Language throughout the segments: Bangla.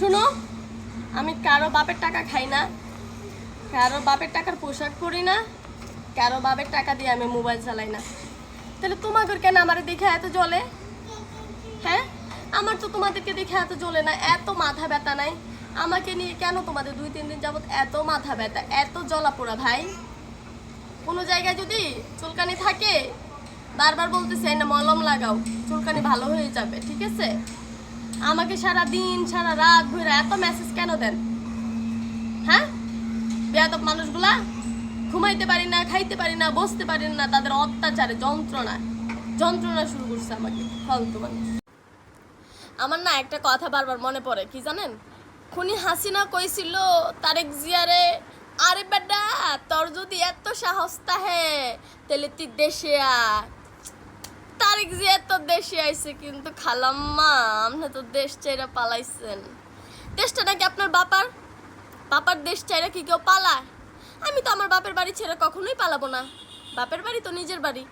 শুনো, আমি কারও বাপের টাকা খাই না, কারও বাপের টাকার পোশাক পরি না, কারও বাপের টাকা দিয়ে আমি মোবাইল চালাই না। তাহলে তোমাদের কেন আমার দেখে এত জ্বলে? হ্যাঁ? আমার তো তোমাদেরকে দেখে এত জ্বলে না, এত মাথা ব্যথা নাই। আমাকে নিয়ে কেন তোমাদের দুই, তিন দিন যাবত এত মাথা ব্যথা, এত জ্বলা পোড়া ভাই? কোনো জায়গায় যদি চুলকানি থাকে, বারবার বলতেছে না মলম লাগাও, চুলকানি ভালো হয়ে যাবে, ঠিক আছে? আমাকে সারা দিন, সারা রাত ঘুরে এত মেসেজ কেন দেন? হ্যাঁ? বেয়াদব মানুষগুলা, ঘুমাইতে পারি না, খাইতে পারি না, বসতে পারি না, তাদের অত্যাচারে যন্ত্রণা যন্ত্রণা শুরু করছে আমাকে, ফালতু মানুষ। আমার না একটা কথা বারবার মনে পড়ে, কি জানেন? খুনি হাসিনা কইছিল, তারেক জিয়ারে, আরে বেটা, তোর যদি এত সাহস তাহে, তাহলে তুই দেশে আয়। তারেক জিয়া তো দেশে আইছে কিন্তু খালাম্মা আপনি তো দেশ চাইরা পালাইছেন। দেশটা নাকি আপনার বাপার? বাপার দেশ চাইরা কি কেউ পালায়? আমি তো আমার বাপের বাড়ি ছেড়ে কখনোই পালাবো না। বাপের বাড়ি তো নিজের বাড়ি।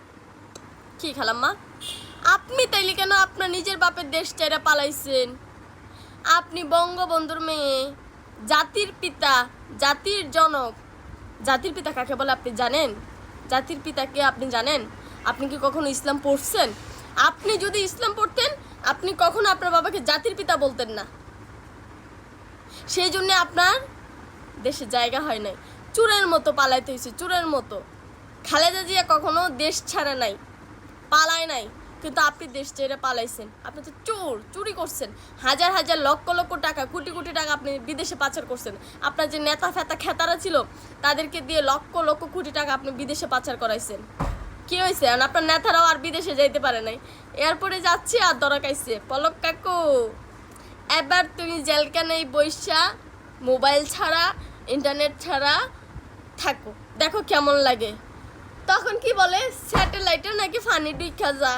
কি খালাম্মা? আপনি তাইলে কেন আপনার নিজের বাপের দেশ চাইরা পালাইছেন? আপনি বঙ্গবন্ধুর মেয়ে, জাতির পিতা, জাতির জনক। জাতির পিতা কাকে বলে আপনি জানেন? জাতির পিতাকে আপনি জানেন? আপনি কি কখনো ইসলাম পড়ছেন? আপনি যদি ইসলাম পড়তেন, আপনি কখনো আপনার বাবাকে জাতির পিতা বলতেন না। সেই জন্য আপনার দেশে জায়গা হয় নাই। চুরের মতো পালাইতে হয়েছে চুরের মতো। খালেদা জিয়া কখনো দেশ ছাড়া নাই, পালায় নাই, কিন্তু আপনি দেশ ছেড়ে পালাইছেন। আপনি তো চোর, চুরি করছেন। হাজার হাজার লক্ষ লক্ষ টাকা, কোটি কোটি টাকা আপনি বিদেশে পাচার করছেন। আপনার যে নেতা ফেতা, খেতারা ছিল, তাদেরকে দিয়ে লক্ষ লক্ষ কোটি টাকা আপনি বিদেশে পাচার করাইছেন। কি হয়েছে আপনার নেতারাও আর বিদেশে যাইতে পারে নাই। এয়ারপোর্টে যাচ্ছি আর দরকাইছে পলক কাকু, এবার তুমি জেলখানায় বৈশা মোবাইল ছাড়া, ইন্টারনেট ছাড়া থাকো। দেখো কেমন লাগে। তখন কি বলে? স্যাটেলাইটে নাকি ফানি ডুইখা যা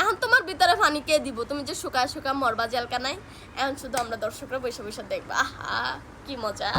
এখন তোমার ভিতরে ফানি কে দিব? তুমি যে শুকা শুকা মরবা জেলকানায় এখন শুধু আমরা দর্শকরা বসে বসে দেখবা। আহা, কি মজা।